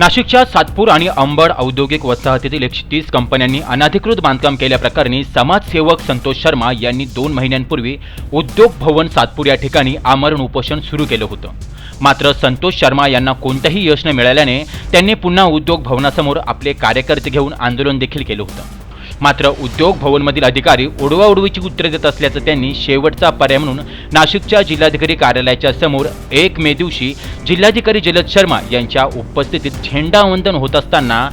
नाशिकच्या सातपूर आणि अंबड औद्योगिक वसाहतीतील एकशे तीस कंपन्यांनी अनधिकृत बांधकाम केल्याप्रकरणी समाजसेवक संतोष शर्मा यांनी दोन महिन्यांपूर्वी उद्योग भवन सातपूर या ठिकाणी आमरण उपोषण सुरू केलं होतं. मात्र संतोष शर्मा यांना कोणतंही यश न मिळाल्याने त्यांनी पुन्हा उद्योग भवनासमोर आपले कार्यकर्ते घेऊन आंदोलन देखील केलं होतं. मात्र उद्योग भवनमधील अधिकारी उडवाउडवीची उत्तरे देत असल्याचं त्यांनी शेवटचा पर्याय म्हणून नाशिकच्या जिल्हाधिकारी कार्यालयाच्या समोर एक मे दिवशी जिल्हाधिकारी जलद शर्मा यांच्या उपस्थितीत झेंडावंदन होत असताना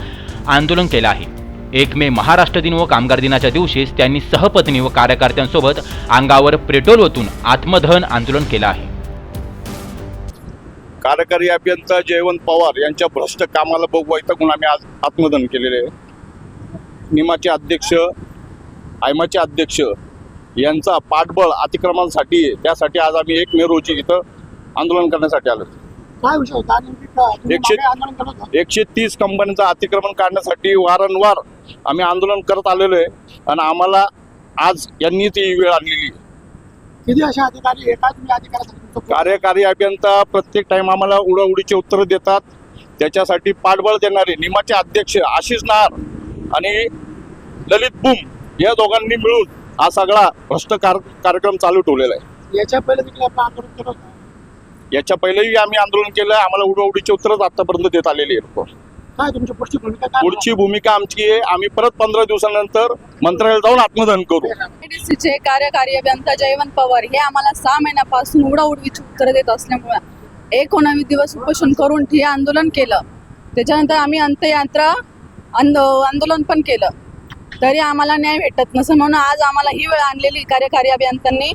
आंदोलन केलं आहे. एक मे महाराष्ट्र दिन व कामगार दिनाच्या दिवशीच त्यांनी सहपत्नी व कार्यकर्त्यांसोबत अंगावर पेट्रोल ओतून आत्मदहन आंदोलन केलं आहे. कार्यकारी अभियंता जयवंत पवार यांच्या भ्रष्ट कामाला बघू वैतागून आम्ही आज आत्मदहन केलेले आहे. निमाचे अध्यक्ष आयमाचे अध्यक्ष यांचा पाठबळ अतिक्रमणासाठी. त्यासाठी आज आम्ही एक मे रोजी इथं आंदोलन करण्यासाठी आलो. काय विषय होता? एकशे- एकशे तीस कंपन्यांचं अतिक्रमण काढण्यासाठी वारंवार आम्ही आंदोलन करत आलेलो आहे आणि आम्हाला आज यांनी ती वेळ आणलेली किती असे अधिकारी कार्यकारी अभियंता प्रत्येक टाइम आम्हाला उडवडीचे उत्तर देतात. त्याच्यासाठी पाठबळ देणारे निमाचे अध्यक्ष आशिष नार आणि ललित बुम या दोघांनी मिळून हा सगळा भ्रष्ट कार कार्यक्रम चालू ठेवलेला आहे. याच्या पहिले देखील आपण आंदोलन केलं होतं? याच्या पहिलेही आम्ही आंदोलन केलं आम्हाला उडवडीचे उत्तरच आतापर्यंत देत आलेली आहे काय तुमची पुढची भूमिका काय पुढची भूमिका आमची आहे. आम्ही परत पंधरा दिवसानंतर मंत्रालयात जाऊन आत्मदान करू. चे कार्यकारी अभियंता जयवंत पवार हे आम्हाला सहा महिन्यापासून उडाउडवीची उत्तरं देत असल्यामुळे एकोणावीस दिवस उपोषण करून ठिय आंदोलन केलं. त्याच्यानंतर आम्ही अंत्ययात्रा आंदो आंदोलन पण केलं. तरी आम्हाला न्याय भेटत नसेल म्हणून आज आम्हाला ही वेळ आणलेली कार्यकारी अभियंत्यांनी.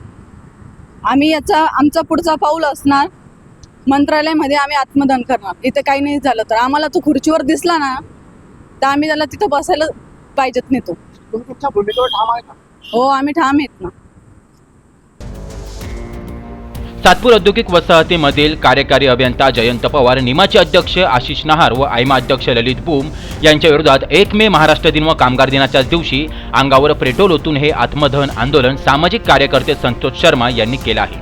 आम्ही याचा आमचा पुढचा पाऊल असणार. मंत्रालयामध्ये आम्ही आत्मदान करणार. इथे काही नाही झालं तर. आम्हाला तो खुर्चीवर दिसला ना तर आम्ही त्याला तिथं बसायला पाहिजेत नाही तो. तुम्ही तुमच्या भूमिकेवर ठाम आहे का? हो आम्ही ठाम आहेत ना. सातपूर औद्योगिक वसाहतीमधील कार्यकारी अभियंता जयंत पवार निमाचे अध्यक्ष आशिष नहार व आयमा अध्यक्ष ललित बूम यांच्या विरोधात एक मे महाराष्ट्र दिन व कामगार दिनाच्याच दिवशी अंगावर पेट्रोल ओतून हे आत्मदहन आंदोलन सामाजिक कार्यकर्ते संतोष शर्मा यांनी केलं आहे.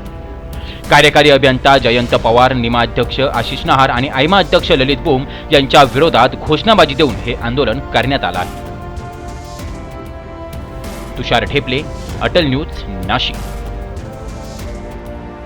कार्यकारी अभियंता जयंत पवार निमा अध्यक्ष आशिष नहार आणि आयमा अध्यक्ष ललित बूम यांच्या विरोधात घोषणाबाजी देऊन हे आंदोलन करण्यात आलं आहे. तुषार ठेपले अटल न्यूज नाशिक.